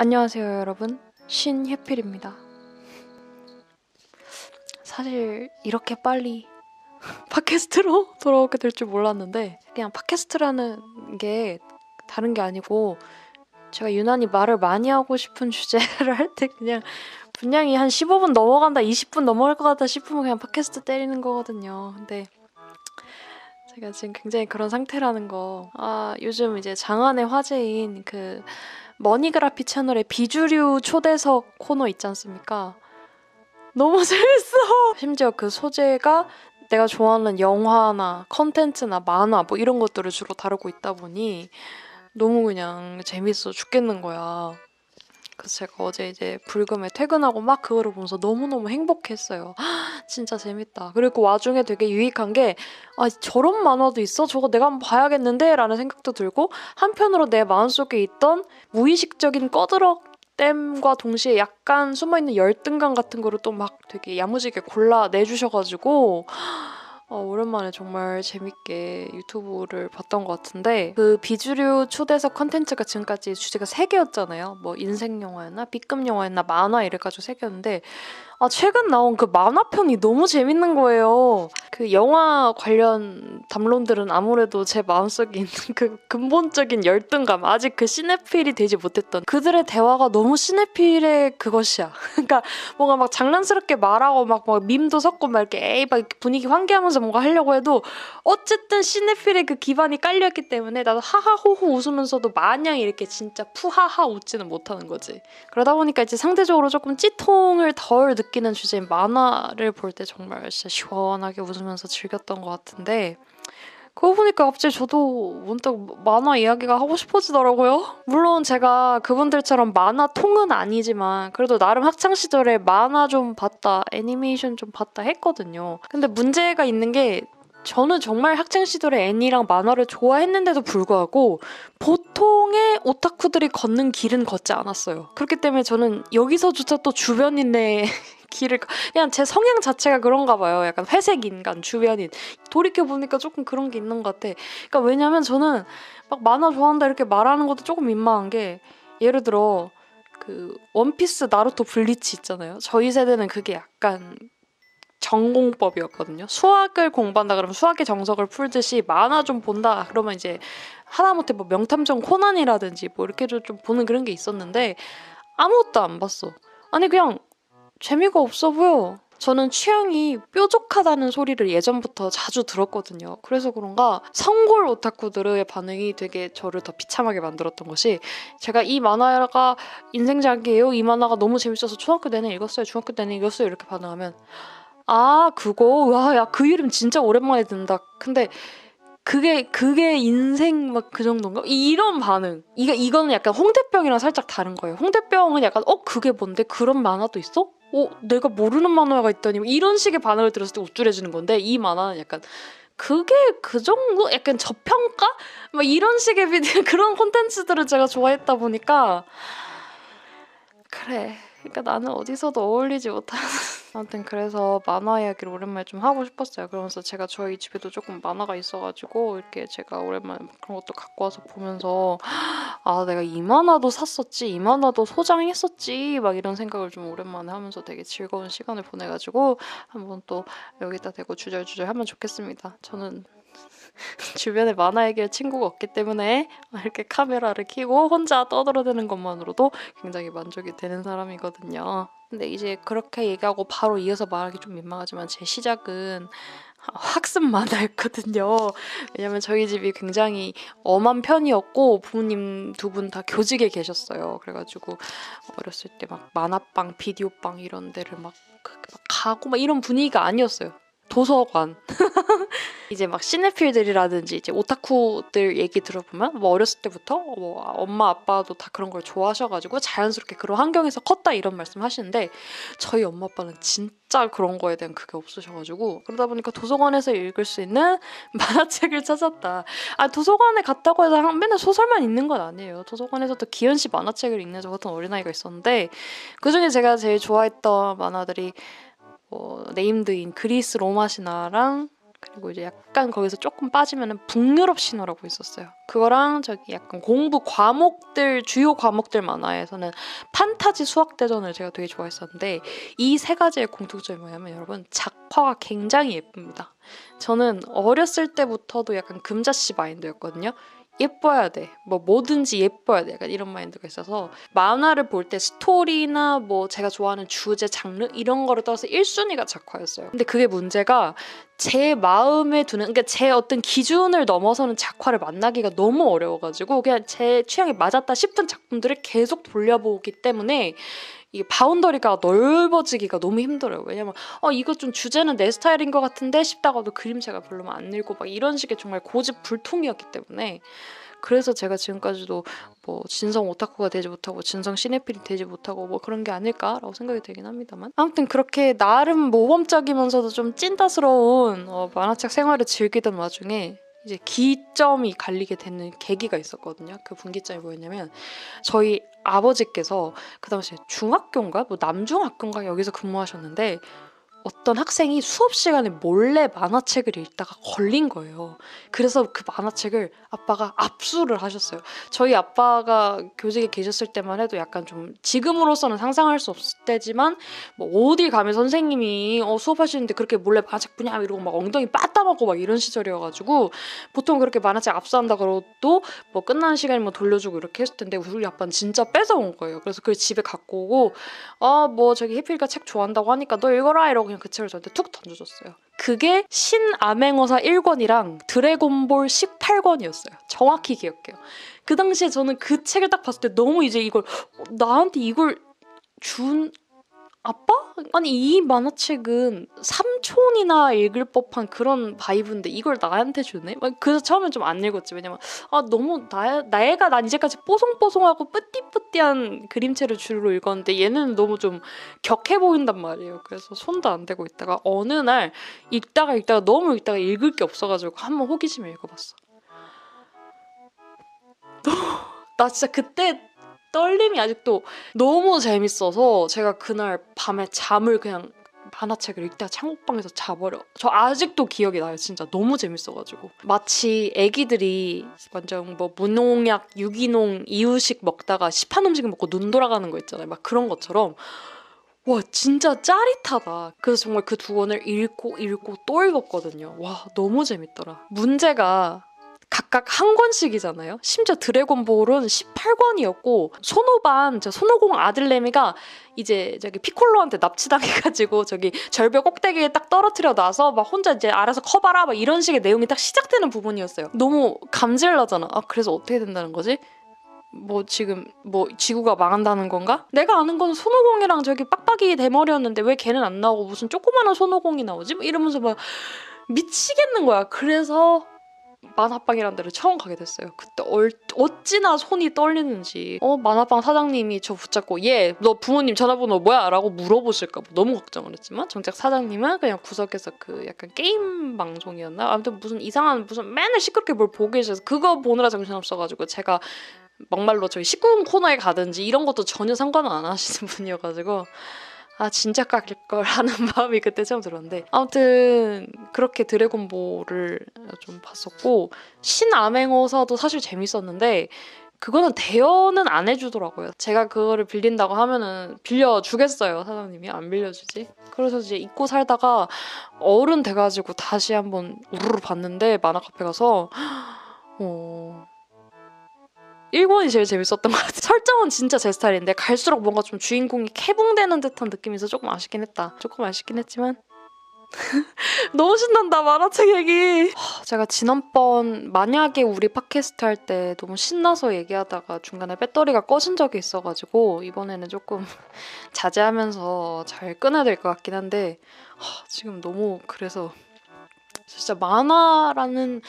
안녕하세요, 여러분. 신혜필입니다. 사실 이렇게 빨리 팟캐스트로 돌아오게 될 줄 몰랐는데 그냥 팟캐스트라는 게 다른 게 아니고 제가 유난히 말을 많이 하고 싶은 주제를 할 때 그냥 분량이 한 15분 넘어간다, 20분 넘어갈 것 같다 싶으면 그냥 팟캐스트 때리는 거거든요. 근데 제가 지금 굉장히 그런 상태라는 거. 아, 요즘 이제 장안의 화제인 그 머니그라피 채널의 비주류 초대석 코너 있지 않습니까? 너무 재밌어. 심지어 그 소재가 내가 좋아하는 영화나 컨텐츠나 만화 뭐 이런 것들을 주로 다루고 있다 보니 너무 그냥 재밌어 죽겠는 거야. 그래서 제가 어제 이제 불금에 퇴근하고 막 그거를 보면서 너무너무 행복했어요. 진짜 재밌다. 그리고 와중에 되게 유익한 게, 아, 저런 만화도 있어? 저거 내가 한번 봐야겠는데? 라는 생각도 들고, 한편으로 내 마음속에 있던 무의식적인 꺼드럭댐과 동시에 약간 숨어있는 열등감 같은 거를 또 막 되게 야무지게 골라내주셔가지고, 어, 오랜만에 정말 재밌게 유튜브를 봤던 것 같은데 그 비주류 초대석 컨텐츠가 지금까지 주제가 세 개였잖아요. 뭐 인생 영화였나 B급 영화였나 만화 이래가지고 세 개였는데 아 최근 나온 그 만화편이 너무 재밌는 거예요. 그 영화 관련 담론들은 아무래도 제 마음속에 있는 그 근본적인 열등감 아직 그 시네필이 되지 못했던 그들의 대화가 너무 시네필의 그것이야. 그러니까 뭔가 막 장난스럽게 말하고 막, 막 밈도 섞고 막 이렇게 에이 막 분위기 환기하면서 뭔가 하려고 해도 어쨌든 시네필의 그 기반이 깔렸기 때문에 나도 하하호호 웃으면서도 마냥 이렇게 진짜 푸하하 웃지는 못하는 거지. 그러다 보니까 이제 상대적으로 조금 찌통을 덜 느끼 는 주제인 만화를 볼 때 정말 진짜 시원하게 웃으면서 즐겼던 것 같은데 그거 보니까 갑자기 저도 문득 만화 이야기가 하고 싶어지더라고요. 물론 제가 그분들처럼 만화 통은 아니지만 그래도 나름 학창 시절에 만화 좀 봤다, 애니메이션 좀 봤다 했거든요. 근데 문제가 있는 게 저는 정말 학창 시절에 애니랑 만화를 좋아했는데도 불구하고 보통의 오타쿠들이 걷는 길은 걷지 않았어요. 그렇기 때문에 저는 여기서조차 또 주변인의 길을 그냥 제 성향 자체가 그런가 봐요. 약간 회색 인간, 주변인. 돌이켜 보니까 조금 그런 게 있는 것 같아. 그러니까 왜냐면 저는 막 만화 좋아한다 이렇게 말하는 것도 조금 민망한 게 예를 들어 그 원피스, 나루토, 블리치 있잖아요. 저희 세대는 그게 약간 전공법이었거든요. 수학을 공부한다 그러면 수학의 정석을 풀듯이 만화 좀 본다 그러면 이제 하다못해 뭐 명탐정 코난이라든지 뭐 이렇게 좀 보는 그런 게 있었는데 아무것도 안 봤어. 아니 그냥 재미가 없어 보여. 저는 취향이 뾰족하다는 소리를 예전부터 자주 들었거든요. 그래서 그런가 성골 오타쿠들의 반응이 되게 저를 더 비참하게 만들었던 것이 제가 이 만화가 인생작이에요. 이 만화가 너무 재밌어서 초등학교 내내 읽었어요. 중학교 내내 읽었어요. 이렇게 반응하면 아 그거 와 야 그 이름 진짜 오랜만에 듣는다. 근데 그게 그게 인생 막 그 정도인가? 이런 반응. 이거 이거는 약간 홍대병이랑 살짝 다른 거예요. 홍대병은 약간 어 그게 뭔데 그런 만화도 있어? 어 내가 모르는 만화가 있다니 이런 식의 반응을 들었을 때 우쭐해지는 건데 이 만화는 약간 그게 그 정도 약간 저평가 막 이런 식의 비디오 그런 콘텐츠들을 제가 좋아했다 보니까 그래 그러니까 나는 어디서도 어울리지 못하는 아무튼 그래서 만화 이야기를 오랜만에 좀 하고 싶었어요. 그러면서 제가 저희 집에도 조금 만화가 있어가지고 이렇게 제가 오랜만에 그런 것도 갖고 와서 보면서 아 내가 이 만화도 샀었지 이 만화도 소장했었지 막 이런 생각을 좀 오랜만에 하면서 되게 즐거운 시간을 보내가지고 한번 또 여기다 대고 주절주절 하면 좋겠습니다. 저는 주변에 만화 얘기할 친구가 없기 때문에 이렇게 카메라를 켜고 혼자 떠들어대는 것만으로도 굉장히 만족이 되는 사람이거든요. 근데 이제 그렇게 얘기하고 바로 이어서 말하기 좀 민망하지만 제 시작은 학습 만화였거든요. 왜냐면 저희 집이 굉장히 엄한 편이었고 부모님 두 분 다 교직에 계셨어요. 그래가지고 어렸을 때 막 만화방, 비디오방 이런 데를 막, 막 가고 막 이런 분위기가 아니었어요. 도서관. 이제 막 시네필들이라든지 이제 오타쿠들 얘기 들어보면 뭐 어렸을 때부터 뭐 엄마 아빠도 다 그런 걸 좋아하셔가지고 자연스럽게 그런 환경에서 컸다 이런 말씀 하시는데 저희 엄마 아빠는 진짜 그런 거에 대한 그게 없으셔가지고 그러다 보니까 도서관에서 읽을 수 있는 만화책을 찾았다. 아 도서관에 갔다고 해서 맨날 소설만 읽는 건 아니에요. 도서관에서도 기현 씨 만화책을 읽는 저 같은 어린아이가 있었는데 그 중에 제가 제일 좋아했던 만화들이 뭐 네임드인 그리스 로마 신화랑 그리고 이제 약간 거기서 조금 빠지면은 북유럽 신화라고 있었어요. 그거랑 저기 약간 공부 과목들 주요 과목들 만화에서는 판타지 수학 대전을 제가 되게 좋아했었는데 이 세 가지의 공통점이 뭐냐면 여러분 작화가 굉장히 예쁩니다. 저는 어렸을 때부터도 약간 금자씨 마인드였거든요. 예뻐야 돼. 뭐 뭐든지 예뻐야 돼. 약간 이런 마인드가 있어서 만화를 볼 때 스토리나 뭐 제가 좋아하는 주제, 장르 이런 거를 떠나서 1순위가 작화였어요. 근데 그게 문제가 제 마음에 두는 그러니까 제 어떤 기준을 넘어서는 작화를 만나기가 너무 어려워가지고 그냥 제 취향에 맞았다 싶은 작품들을 계속 돌려보기 때문에 이게 바운더리가 넓어지기가 너무 힘들어요. 왜냐면 어 이거 좀 주제는 내 스타일인 것 같은데 싶다가도 그림체가 별로 안 읽고 막 이런 식의 정말 고집 불통이었기 때문에 그래서 제가 지금까지도 뭐 진성 오타쿠가 되지 못하고 진성 시네필이 되지 못하고 뭐 그런 게 아닐까라고 생각이 되긴 합니다만 아무튼 그렇게 나름 모범적이면서도 좀 찐따스러운 어, 만화책 생활을 즐기던 와중에 이제 기점이 갈리게 되는 계기가 있었거든요. 그 분기점이 뭐였냐면 저희 아버지께서 그 당시에 중학교인가 뭐 남중학교인가 여기서 근무하셨는데 어떤 학생이 수업 시간에 몰래 만화책을 읽다가 걸린 거예요. 그래서 그 만화책을 아빠가 압수를 하셨어요. 저희 아빠가 교직에 계셨을 때만 해도 약간 좀 지금으로서는 상상할 수 없을 때지만 뭐 어디 가면 선생님이 어, 수업하시는데 그렇게 몰래 만화책 보냐 이러고 막 엉덩이 빠따먹고 막 이런 시절이어가지고 보통 그렇게 만화책 압수한다 그러도 뭐 끝나는 시간에 뭐 돌려주고 이렇게 했을 텐데 우리 아빠는 진짜 뺏어온 거예요. 그래서 그걸 집에 갖고 오고 아 뭐 저기 해필이가 책 좋아한다고 하니까 너 읽어라 이러고 그냥 그 책을 저한테 툭 던져줬어요. 그게 신암행어사 1권이랑 드래곤볼 18권이었어요. 정확히 기억해요. 그 당시에 저는 그 책을 딱 봤을 때 너무 이제 이걸 어, 나한테 이걸 준 아빠? 아니 이 만화책은 삼촌이나 읽을 법한 그런 바이브인데 이걸 나한테 주네? 막 그래서 처음엔 좀 안 읽었지. 왜냐면 아 너무 나, 나애가 난 이제까지 뽀송뽀송하고 뿌띠뿌띠한 그림체를 주로 읽었는데 얘는 너무 좀 격해 보인단 말이에요. 그래서 손도 안 대고 있다가 어느 날 읽다가 읽다가 너무 읽다가 읽을 게 없어가지고 한번 호기심에 읽어봤어. 나 진짜 그때 떨림이 아직도 너무 재밌어서 제가 그날 밤에 잠을 그냥 만화책을 읽다가 창국방에서 자버려. 저 아직도 기억이 나요. 진짜 너무 재밌어가지고. 마치 애기들이 완전 뭐 무농약, 유기농, 이유식 먹다가 시판 음식 먹고 눈 돌아가는 거 있잖아요. 막 그런 것처럼. 와 진짜 짜릿하다. 그래서 정말 그 두 권을 읽고 읽고 또 읽었거든요. 와 너무 재밌더라. 문제가 각각 한 권씩이잖아요. 심지어 드래곤볼은 18권이었고 손오반 저 손오공 아들내미가 이제 저기 피콜로한테 납치당해가지고 저기 절벽 꼭대기에 딱 떨어뜨려 놔서 막 혼자 이제 알아서 커봐라 막 이런 식의 내용이 딱 시작되는 부분이었어요. 너무 감질나잖아. 아 그래서 어떻게 된다는 거지? 뭐 지금 뭐 지구가 망한다는 건가? 내가 아는 건 손오공이랑 저기 빡빡이 대머리였는데 왜 걔는 안 나오고 무슨 조그마한 손오공이 나오지? 뭐 이러면서 막 미치겠는 거야. 그래서 만화방이라는 데를 처음 가게 됐어요. 그때 얼, 어찌나 손이 떨리는지 어 만화방 사장님이 저 붙잡고 얘 너 부모님 전화번호 뭐야? 라고 물어보실까 봐 너무 걱정을 했지만 정작 사장님은 그냥 구석에서 그 약간 게임 방송이었나? 아무튼 무슨 이상한 무슨 맨날 시끄럽게 뭘 보고 계셔서 그거 보느라 정신없어가지고 제가 막말로 저희 19금 코너에 가든지 이런 것도 전혀 상관은 안 하시는 분이어가지고 아 진짜 깎일 걸 하는 마음이 그때 처음 들었는데 아무튼 그렇게 드래곤볼을 좀 봤었고 신암행어사도 사실 재밌었는데 그거는 대여는 안 해주더라고요. 제가 그거를 빌린다고 하면은 빌려주겠어요 사장님이 안 빌려주지. 그래서 이제 잊고 살다가 어른 돼가지고 다시 한번 우르르 봤는데 만화 카페 가서 어 1권이 제일 재밌었던 것 같아. 설정은 진짜 제 스타일인데 갈수록 뭔가 좀 주인공이 캐붕되는 듯한 느낌이 있어 조금 아쉽긴 했다. 조금 아쉽긴 했지만 너무 신난다 만화책 얘기. 하, 제가 지난번 만약에 우리 팟캐스트 할 때 너무 신나서 얘기하다가 중간에 배터리가 꺼진 적이 있어가지고 이번에는 조금 자제하면서 잘 끊어야 될 것 같긴 한데 하, 지금 너무 그래서 진짜 만화라는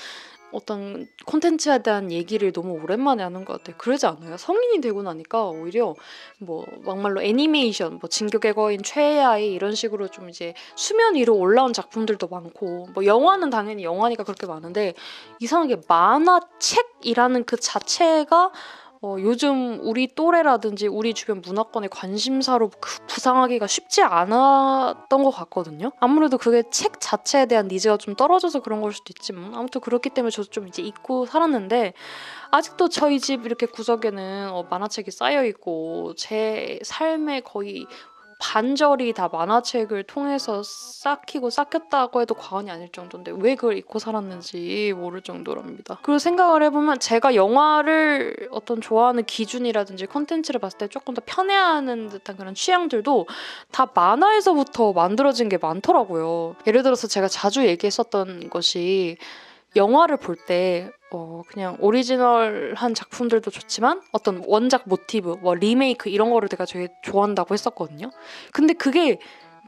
어떤 콘텐츠에 대한 얘기를 너무 오랜만에 하는 것 같아요. 그러지 않아요? 성인이 되고 나니까 오히려 뭐 막말로 애니메이션, 뭐 진격의 거인, 최애의 아이 이런 식으로 좀 이제 수면 위로 올라온 작품들도 많고 뭐 영화는 당연히 영화니까 그렇게 많은데 이상하게 만화책이라는 그 자체가 어, 요즘 우리 또래라든지 우리 주변 문화권의 관심사로 그 부상하기가 쉽지 않았던 것 같거든요. 아무래도 그게 책 자체에 대한 니즈가 좀 떨어져서 그런 걸 수도 있지만 아무튼 그렇기 때문에 저도 좀 이제 잊고 살았는데 아직도 저희 집 이렇게 구석에는 어, 만화책이 쌓여 있고 제 삶의 거의 반절이 다 만화책을 통해서 쌓이고 쌓였다고 해도 과언이 아닐 정도인데 왜 그걸 잊고 살았는지 모를 정도랍니다. 그리고 생각을 해보면 제가 영화를 어떤 좋아하는 기준이라든지 컨텐츠를 봤을 때 조금 더 편애하는 듯한 그런 취향들도 다 만화에서부터 만들어진 게 많더라고요. 예를 들어서 제가 자주 얘기했었던 것이 영화를 볼 때 어, 그냥 오리지널한 작품들도 좋지만 어떤 원작 모티브, 뭐 리메이크 이런 거를 내가 되게 좋아한다고 했었거든요. 근데 그게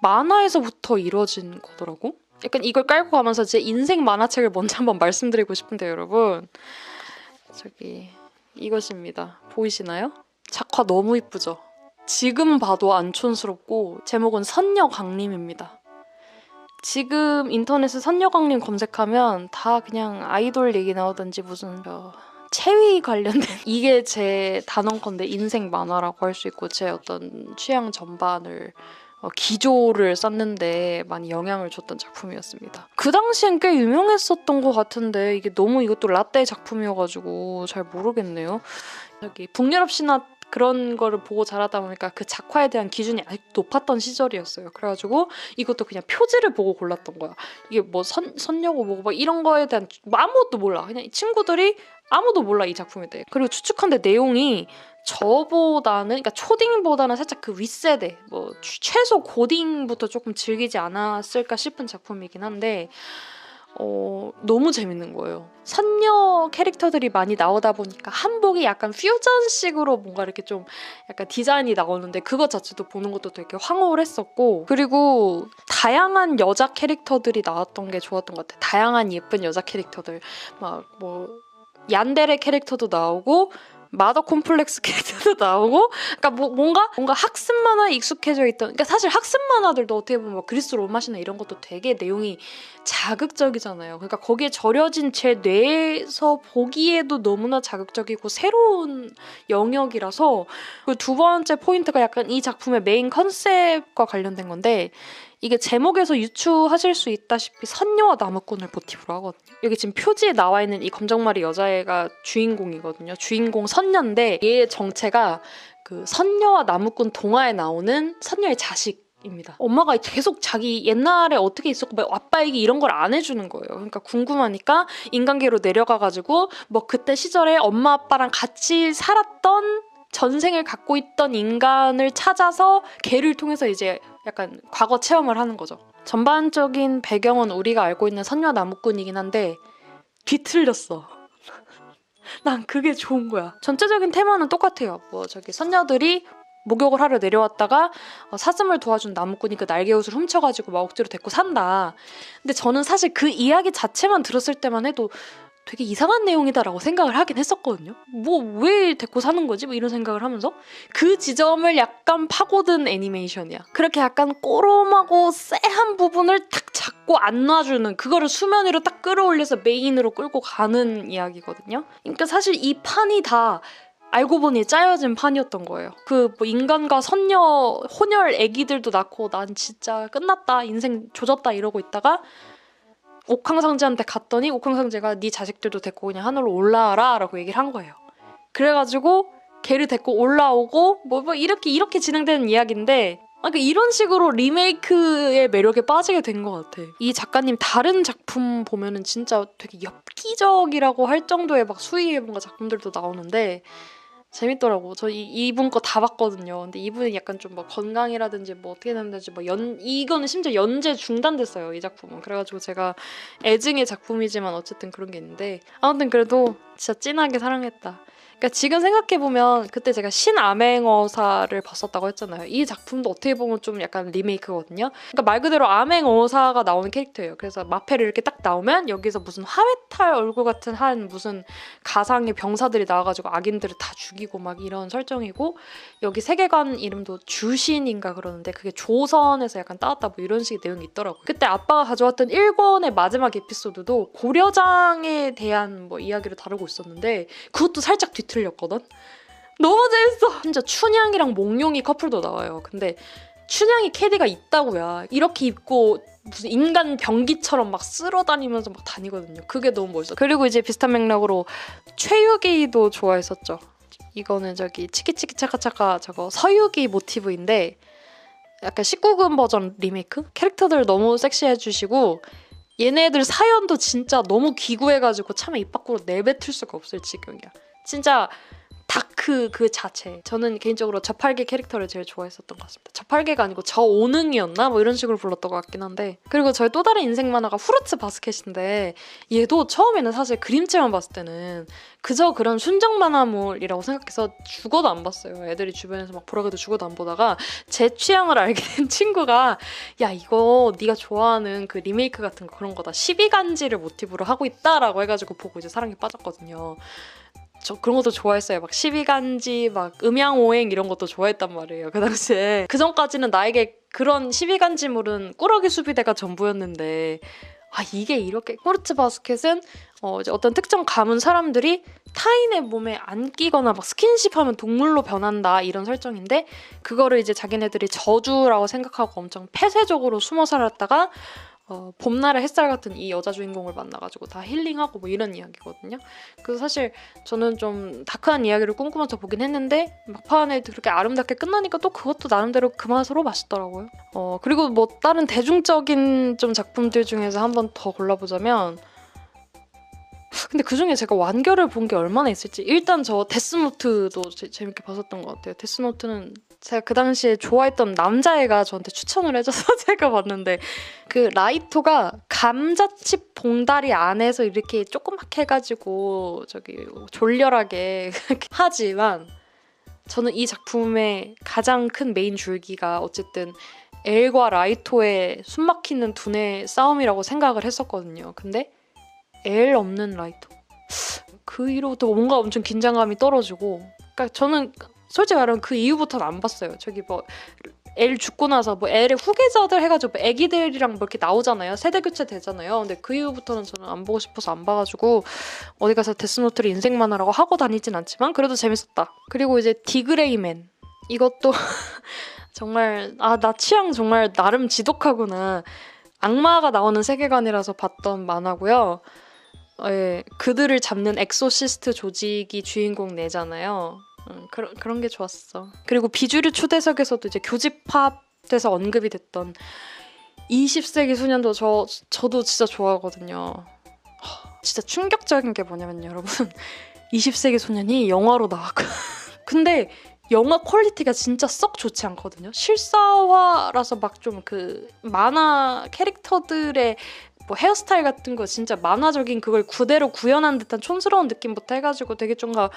만화에서부터 이루어진 거더라고. 약간 이걸 깔고 가면서 제 인생 만화책을 먼저 한번 말씀드리고 싶은데 여러분 저기 이것입니다. 보이시나요? 작화 너무 이쁘죠? 지금 봐도 안 촌스럽고 제목은 선녀 강림입니다. 지금 인터넷에 선녀강림 검색하면 다 그냥 아이돌 얘기 나오든지 무슨 저 체위 관련된 이게 제 단언컨대 인생 만화라고 할 수 있고 제 어떤 취향 전반을 어, 기조를 쌓는데 많이 영향을 줬던 작품이었습니다. 그 당시엔 꽤 유명했었던 것 같은데 이게 너무 이것도 라떼 작품이어가지고 잘 모르겠네요. 여기 북유럽 신화 그런 거를 보고 자라다 보니까 그 작화에 대한 기준이 아직 높았던 시절이었어요. 그래가지고 이것도 그냥 표지를 보고 골랐던 거야. 이게 뭐 선, 선녀고 뭐고 막 이런 거에 대한 뭐 아무것도 몰라. 그냥 이 친구들이 아무도 몰라 이 작품에 대해. 그리고 추측한데 내용이 저보다는 그러니까 초딩보다는 살짝 그 윗세대 뭐 최소 고딩부터 조금 즐기지 않았을까 싶은 작품이긴 한데 어, 너무 재밌는 거예요. 선녀 캐릭터들이 많이 나오다 보니까 한복이 약간 퓨전식으로 뭔가 이렇게 좀 약간 디자인이 나오는데 그것 자체도 보는 것도 되게 황홀했었고 그리고 다양한 여자 캐릭터들이 나왔던 게 좋았던 것 같아요. 다양한 예쁜 여자 캐릭터들 막 뭐 얀데레 캐릭터도 나오고 마더 콤플렉스 캐릭터도 나오고 그러니까 뭐, 뭔가 뭔가 학습 만화에 익숙해져 있던 그러니까 사실 학습 만화들도 어떻게 보면 뭐 그리스 로마시나 이런 것도 되게 내용이 자극적이잖아요. 그러니까 거기에 절여진 제 뇌에서 보기에도 너무나 자극적이고 새로운 영역이라서 그 두 번째 포인트가 약간 이 작품의 메인 컨셉과 관련된 건데 이게 제목에서 유추하실 수 있다시피 선녀와 나무꾼을 모티브로 하거든요. 여기 지금 표지에 나와 있는 이 검정머리 여자애가 주인공이거든요. 주인공 선녀인데 얘의 정체가 그 선녀와 나무꾼 동화에 나오는 선녀의 자식 입니다. 엄마가 계속 자기 옛날에 어떻게 있었고 뭐 아빠 얘기 이런 걸 안 해주는 거예요. 그러니까 궁금하니까 인간계로 내려가가지고 뭐 그때 시절에 엄마 아빠랑 같이 살았던 전생을 갖고 있던 인간을 찾아서 걔를 통해서 이제 약간 과거 체험을 하는 거죠. 전반적인 배경은 우리가 알고 있는 선녀 나무꾼이긴 한데 뒤틀렸어. 난 그게 좋은 거야. 전체적인 테마는 똑같아요. 뭐 저기 선녀들이 목욕을 하러 내려왔다가 어, 사슴을 도와준 나무꾼이 그 날개옷을 훔쳐가지고 막 억지로 데리고 산다. 근데 저는 사실 그 이야기 자체만 들었을 때만 해도 되게 이상한 내용이다라고 생각을 하긴 했었거든요. 뭐 왜 데리고 사는 거지? 뭐 이런 생각을 하면서 그 지점을 약간 파고든 애니메이션이야. 그렇게 약간 꼬롬하고 쎄한 부분을 탁 잡고 안 놔주는 그거를 수면 위로 딱 끌어올려서 메인으로 끌고 가는 이야기거든요. 그러니까 사실 이 판이 다 알고 보니 짜여진 판이었던 거예요. 그 뭐 인간과 선녀 혼혈 애기들도 낳고 난 진짜 끝났다 인생 조졌다 이러고 있다가 옥황상제한테 갔더니 옥황상제가 네 자식들도 데리고 그냥 하늘로 올라와라라고 얘기를 한 거예요. 그래가지고 걔를 데리고 올라오고 뭐, 뭐 이렇게 이렇게 진행되는 이야기인데 아, 그러니까 이런 식으로 리메이크의 매력에 빠지게 된 것 같아. 이 작가님 다른 작품 보면은 진짜 되게 엽기적이라고 할 정도의 막 수위의 뭔가 작품들도 나오는데 재밌더라고. 저 이, 이분 거 다 봤거든요. 근데 이분이 약간 좀 뭐 건강이라든지 뭐 어떻게 되는지 뭐 연, 이거는 심지어 연재 중단됐어요. 이 작품은. 그래가지고 제가 애증의 작품이지만 어쨌든 그런 게 있는데. 아무튼 그래도 진짜 찐하게 사랑했다. 그러니까 지금 생각해 보면 그때 제가 신암행어사를 봤었다고 했잖아요. 이 작품도 어떻게 보면 좀 약간 리메이크거든요. 그러니까 말 그대로 암행어사가 나오는 캐릭터예요. 그래서 마패를 이렇게 딱 나오면 여기서 무슨 화회탈 얼굴 같은 한 무슨 가상의 병사들이 나와가지고 악인들을 다 죽이고 막 이런 설정이고 여기 세계관 이름도 주신인가 그러는데 그게 조선에서 약간 따왔다 뭐 이런 식의 내용이 있더라고요. 그때 아빠가 가져왔던 1권의 마지막 에피소드도 고려장에 대한 뭐 이야기를 다루고 있었는데 그것도 살짝 뒤 틀렸거든. 너무 재밌어. 진짜 춘향이랑 몽룡이 커플도 나와요. 근데 춘향이 캐디가 있다고야. 이렇게 입고 무슨 인간 병기처럼 막 쓸어 다니면서 막 다니거든요. 그게 너무 멋있어. 그리고 이제 비슷한 맥락으로 최유기도 좋아했었죠. 이거는 저기 치키치키 차카차카 저거 서유기 모티브인데 약간 19금 버전 리메이크? 캐릭터들 너무 섹시해 주시고 얘네들 사연도 진짜 너무 기구해가지고 참에 입 밖으로 내뱉을 수가 없을 지경이야. 진짜 다크 그 자체. 저는 개인적으로 저팔계 캐릭터를 제일 좋아했었던 것 같습니다. 저팔계가 아니고 저오능이었나? 뭐 이런 식으로 불렀던 것 같긴 한데. 그리고 저의 또 다른 인생 만화가 후르츠 바스켓인데 얘도 처음에는 사실 그림체만 봤을 때는 그저 그런 순정 만화물이라고 생각해서 죽어도 안 봤어요. 애들이 주변에서 막 보라고 해도 죽어도 안 보다가 제 취향을 알게 된 친구가 야 이거 네가 좋아하는 그 리메이크 같은 거 그런 거다. 12간지를 모티브로 하고 있다라고 해가지고 보고 이제 사랑에 빠졌거든요. 저 그런 것도 좋아했어요. 막 12간지, 막 음양오행 이런 것도 좋아했단 말이에요. 그 당시에. 그 전까지는 나에게 그런 12간지물은 꾸러기 수비대가 전부였는데, 아, 이게 이렇게. 코르츠 바스켓은 어, 어떤 특정 가문 사람들이 타인의 몸에 안 끼거나 막 스킨십 하면 동물로 변한다 이런 설정인데, 그거를 이제 자기네들이 저주라고 생각하고 엄청 폐쇄적으로 숨어 살았다가, 어, 봄날의 햇살 같은 이 여자 주인공을 만나가지고 다 힐링하고 뭐 이런 이야기거든요. 그래서 사실 저는 좀 다크한 이야기를 꿈꾸면서 보긴 했는데 막판에 그렇게 아름답게 끝나니까 또 그것도 나름대로 그 맛으로 맛있더라고요. 어 그리고 뭐 다른 대중적인 좀 작품들 중에서 한번 더 골라보자면 근데 그 중에 제가 완결을 본 게 얼마나 있을지 일단 저 데스노트도 제, 재밌게 봤었던 것 같아요. 데스노트는 제가 그 당시에 좋아했던 남자애가 저한테 추천을 해줘서 제가 봤는데 그 라이토가 감자칩 봉다리 안에서 이렇게 조그맣게 해가지고 저기 졸렬하게 하지만 저는 이 작품의 가장 큰 메인 줄기가 어쨌든 엘과 라이토의 숨막히는 두뇌 싸움이라고 생각을 했었거든요. 근데 엘 없는 라이토 그 이후부터 뭔가 엄청 긴장감이 떨어지고 그러니까 저는 솔직히 말하면 그 이후부터는 안 봤어요. 저기 뭐 엘 죽고 나서 뭐 엘의 후계자들 해가지고 뭐 애기들이랑 뭐 이렇게 나오잖아요. 세대 교체 되잖아요. 근데 그 이후부터는 저는 안 보고 싶어서 안 봐가지고 어디 가서 데스노트를 인생 만화라고 하고 다니진 않지만 그래도 재밌었다. 그리고 이제 디그레이맨 이것도 정말 아 나 취향 정말 나름 지독하구나. 악마가 나오는 세계관이라서 봤던 만화고요. 예, 그들을 잡는 엑소시스트 조직이 주인공 내잖아요. 음, 그런 그런 게 좋았어. 그리고 비주류 초대석에서도 이제 교집합돼서 언급이 됐던 20세기 소년도 저 저도 진짜 좋아하거든요. 진짜 충격적인 게 뭐냐면 여러분 20세기 소년이 영화로 나왔고 근데 영화 퀄리티가 진짜 썩 좋지 않거든요. 실사화라서 막 좀 그 만화 캐릭터들의 뭐 헤어스타일 같은 거 진짜 만화적인 그걸 그대로 구현한 듯한 촌스러운 느낌부터 해가지고 되게 좀뭐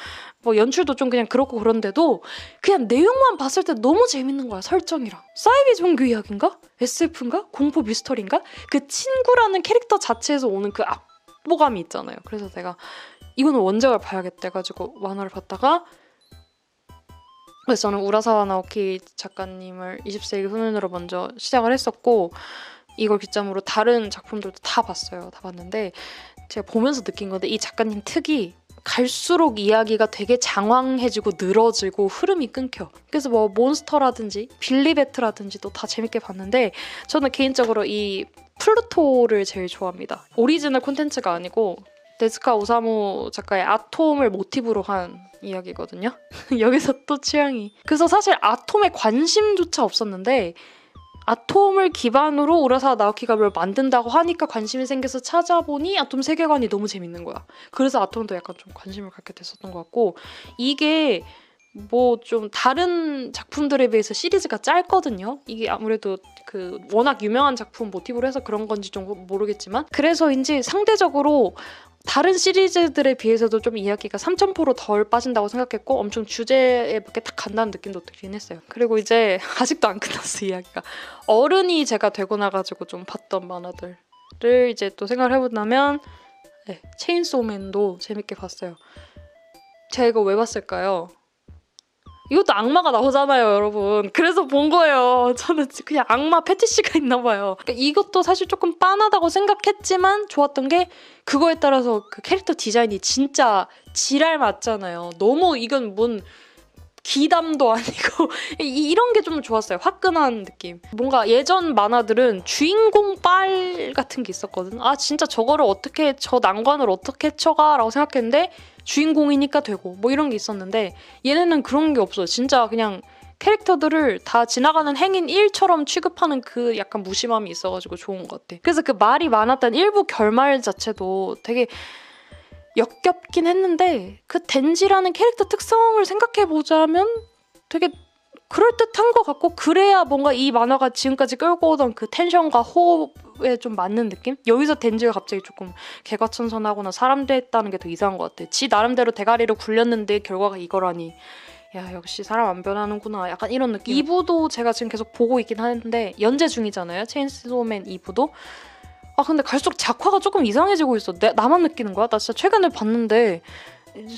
연출도 좀 그냥 그렇고 그런데도 그냥 내용만 봤을 때 너무 재밌는 거야 설정이랑. 사이비 종교 이야기인가? SF인가? 공포 미스터리인가? 그 친구라는 캐릭터 자체에서 오는 그 압보감이 있잖아요. 그래서 내가 이거는 원작을 봐야겠다 해가지고 만화를 봤다가 그래서 저는 우라사와 나오키 작가님을 20세기 소년으로 먼저 시작을 했었고 이걸 기점으로 다른 작품들도 다 봤어요. 다 봤는데 제가 보면서 느낀 건데 이 작가님 특이 갈수록 이야기가 되게 장황해지고 늘어지고 흐름이 끊겨. 그래서 뭐 몬스터라든지 빌리베트라든지도 다 재밌게 봤는데 저는 개인적으로 이 플루토를 제일 좋아합니다. 오리지널 콘텐츠가 아니고 데스카 오사무 작가의 아톰을 모티브로 한 이야기거든요. 여기서 또 취향이. 그래서 사실 아톰에 관심조차 없었는데 아톰을 기반으로 우라사 나오키가 뭘 만든다고 하니까 관심이 생겨서 찾아보니 아톰 세계관이 너무 재밌는 거야. 그래서 아톰도 약간 좀 관심을 갖게 됐었던 것 같고 이게 뭐 좀 다른 작품들에 비해서 시리즈가 짧거든요. 이게 아무래도 그 워낙 유명한 작품 모티브로 해서 그런 건지 좀 모르겠지만 그래서인지 상대적으로 다른 시리즈들에 비해서도 좀 이야기가 3,000%덜 빠진다고 생각했고 엄청 주제에 맞게 딱 간다는 느낌도 들긴 했어요. 그리고 이제 아직도 안 끝났어 이야기가. 어른이 제가 되고 나가지고 좀 봤던 만화들을 이제 또 생각을 해본다면 네, 체인소맨도 재밌게 봤어요. 제가 이거 왜 봤을까요? 이것도 악마가 나오잖아요, 여러분. 그래서 본 거예요. 저는 그냥 악마 패티시가 있나 봐요. 그러니까 이것도 사실 조금 빤하다고 생각했지만 좋았던 게 그거에 따라서 그 캐릭터 디자인이 진짜 지랄 맞잖아요. 너무 이건 뭔 기담도 아니고 이, 이런 게 좀 좋았어요. 화끈한 느낌. 뭔가 예전 만화들은 주인공 빨 같은 게 있었거든. 아 진짜 저거를 어떻게 저 난관을 어떻게 쳐가라고 생각했는데 주인공이니까 되고 뭐 이런 게 있었는데 얘네는 그런 게 없어요. 진짜 그냥 캐릭터들을 다 지나가는 행인 1처럼 취급하는 그 약간 무심함이 있어가지고 좋은 것 같아. 그래서 그 말이 많았던 일부 결말 자체도 되게 역겹긴 했는데 그 덴지라는 캐릭터 특성을 생각해 보자면 되게 그럴듯한 것 같고 그래야 뭔가 이 만화가 지금까지 끌고 오던 그 텐션과 호흡에 좀 맞는 느낌? 여기서 덴지가 갑자기 조금 개과천선하거나 사람 됐다는 게 더 이상한 것 같아. 지 나름대로 대가리를 굴렸는데 결과가 이거라니. 야 역시 사람 안 변하는구나 약간 이런 느낌 2부도 제가 지금 계속 보고 있긴 하는데 연재 중이잖아요 체인소맨 2부도 아 근데 갈수록 작화가 조금 이상해지고 있어 내, 나만 느끼는 거야? 나 진짜 최근에 봤는데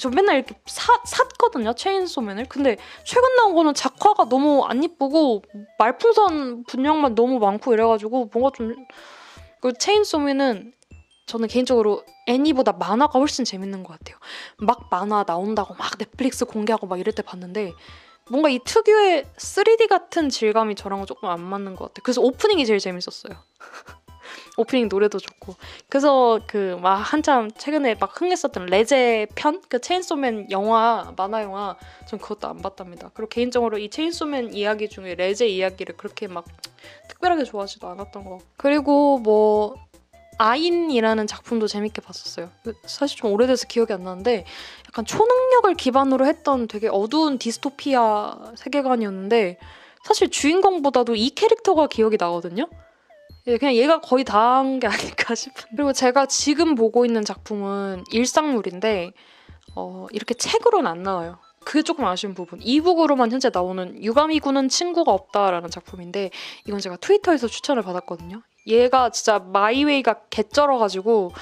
저 맨날 이렇게 사, 샀거든요 체인소맨을 근데 최근 나온 거는 작화가 너무 안 이쁘고 말풍선 분량만 너무 많고 이래가지고 뭔가 좀 그 체인소맨은 저는 개인적으로 애니보다 만화가 훨씬 재밌는 것 같아요. 막 만화 나온다고 막 넷플릭스 공개하고 막 이럴 때 봤는데 뭔가 이 특유의 3D 같은 질감이 저랑은 조금 안 맞는 것 같아요. 그래서 오프닝이 제일 재밌었어요. 오프닝 노래도 좋고 그래서 그 막 한참 최근에 막 흥했었던 레제 편 그 체인소맨 영화 만화 영화 전 그것도 안 봤답니다. 그리고 개인적으로 이 체인소맨 이야기 중에 레제 이야기를 그렇게 막 특별하게 좋아하지도 않았던 거. 그리고 뭐 아인이라는 작품도 재밌게 봤었어요. 그 사실 좀 오래돼서 기억이 안 나는데 약간 초능력을 기반으로 했던 되게 어두운 디스토피아 세계관이었는데 사실 주인공보다도 이 캐릭터가 기억이 나거든요. 예, 그냥 얘가 거의 다 한 게 아닐까 싶은. 그리고 제가 지금 보고 있는 작품은 일상물인데 어, 이렇게 책으로는 안 나와요. 그게 조금 아쉬운 부분. 이북으로만 현재 나오는 유감이구는 친구가 없다라는 작품인데 이건 제가 트위터에서 추천을 받았거든요. 얘가 진짜 마이웨이가 개쩔어가지고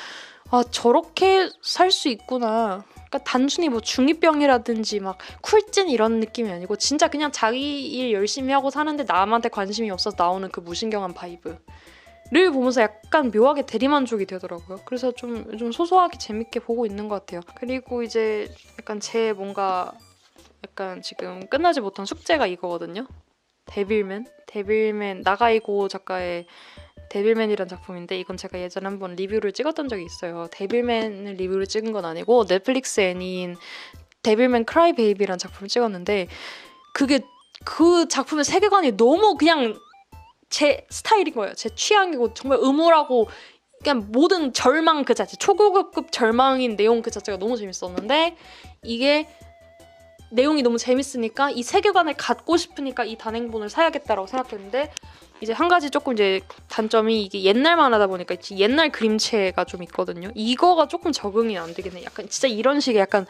아 저렇게 살 수 있구나. 그러니까 단순히 뭐 중이병이라든지 막 쿨진 이런 느낌이 아니고 진짜 그냥 자기 일 열심히 하고 사는데 남한테 관심이 없어서 나오는 그 무신경한 바이브. 를 보면서 약간 묘하게 대리만족이 되더라고요. 그래서 좀, 좀 소소하게 재밌게 보고 있는 것 같아요. 그리고 이제 약간 제 뭔가 약간 지금 끝나지 못한 숙제가 이거거든요. 데빌맨? 데빌맨 나가이고 작가의 데빌맨이란 작품인데 이건 제가 예전에 한번 리뷰를 찍었던 적이 있어요. 데빌맨을 리뷰를 찍은 건 아니고 넷플릭스 애니인 데빌맨 크라이 베이비란 작품을 찍었는데 그게 그 작품의 세계관이 너무 그냥 제 스타일인 거예요. 제 취향이고 정말 음울하고 그냥 모든 절망 그 자체 초고급 절망인 내용 그 자체가 너무 재밌었는데 이게 내용이 너무 재밌으니까 이 세계관을 갖고 싶으니까 이 단행본을 사야겠다라고 생각했는데 이제 한 가지 조금 이제 단점이 이게 옛날만 하다 보니까 옛날 그림체가 좀 있거든요. 이거가 조금 적응이 안 해. 약간 진짜 이런 식의 약간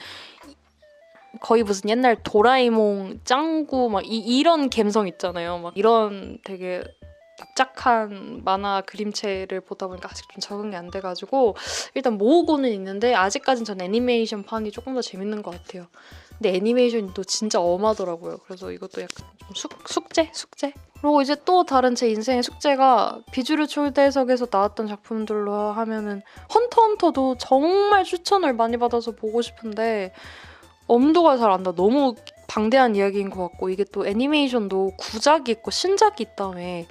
거의 무슨 옛날 도라에몽 짱구 막 이, 이런 감성 있잖아요. 막 이런 되게 납작한 만화 그림체를 보다 보니까 아직 좀 적응이 안 돼가지고 일단 모으고는 있는데 아직까진 전 애니메이션 판이 조금 더 재밌는 것 같아요. 근데 애니메이션이 또 진짜 엄하더라고요. 그래서 이것도 약간 좀 숙, 숙제? 숙제? 그리고 이제 또 다른 제 인생의 숙제가 비주류 초대석에서 나왔던 작품들로 하면은 헌터 헌터도 정말 추천을 많이 받아서 보고 싶은데 엄두가 잘 안 나. 너무 방대한 이야기인 것 같고 이게 또 애니메이션도 구작이 있고 신작이 있다며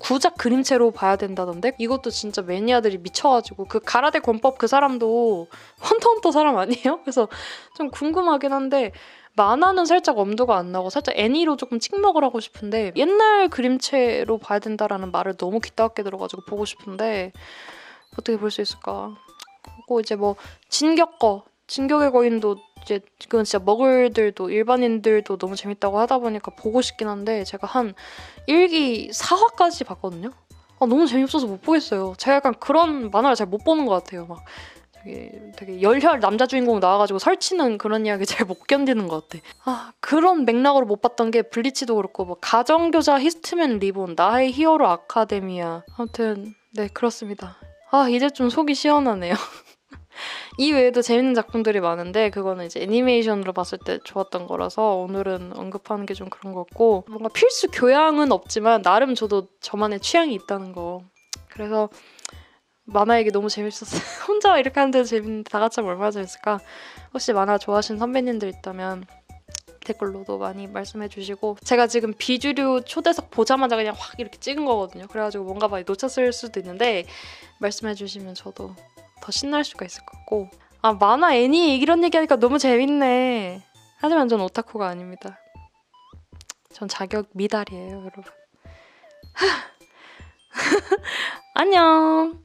구작 그림체로 봐야 된다던데 이것도 진짜 매니아들이 미쳐가지고 그 가라데 권법 그 사람도 헌터헌터 사람 아니에요? 그래서 좀 궁금하긴 한데 만화는 살짝 엄두가 안 나고 살짝 애니로 조금 찍먹을 하고 싶은데 옛날 그림체로 봐야 된다라는 말을 너무 귀따갑게 들어가지고 보고 싶은데 어떻게 볼 수 있을까? 그리고 이제 뭐 진격거 진격의 거인도 이제 그건 진짜 먹을들도 일반인들도 너무 재밌다고 하다 보니까 보고 싶긴 한데 제가 한 1기 4화까지 봤거든요. 아, 너무 재밌어서 못 보겠어요. 제가 약간 그런 만화를 잘 못 보는 것 같아요. 막 되게 되게 열혈 남자 주인공 나와가지고 설치는 그런 이야기 잘 못 견디는 것 같아. 아 그런 맥락으로 못 봤던 게 블리치도 그렇고 뭐 가정교사 히스트맨 리본 나의 히어로 아카데미아 아무튼 네 그렇습니다. 아 이제 좀 속이 시원하네요. 이 외에도 재밌는 작품들이 많은데 그거는 이제 애니메이션으로 봤을 때 좋았던 거라서 오늘은 언급하는 게 좀 그런 것 같고 뭔가 필수 교양은 없지만 나름 저도 저만의 취향이 있다는 거. 그래서 만화 얘기 너무 재밌었어요. 혼자 이렇게 하는데도 재밌는데 다 같이 하면 얼마나 재밌을까? 혹시 만화 좋아하시는 선배님들 있다면 댓글로도 많이 말씀해 주시고 제가 지금 비주류 초대석 보자마자 그냥 확 이렇게 찍은 거거든요. 그래가지고 뭔가 많이 놓쳤을 수도 있는데 말씀해 주시면 저도 더 신날 수가 있을 것 같고 아 만화 애니 이런 얘기하니까 너무 재밌네. 하지만 전 오타쿠가 아닙니다. 전 자격 미달이에요, 여러분. 안녕.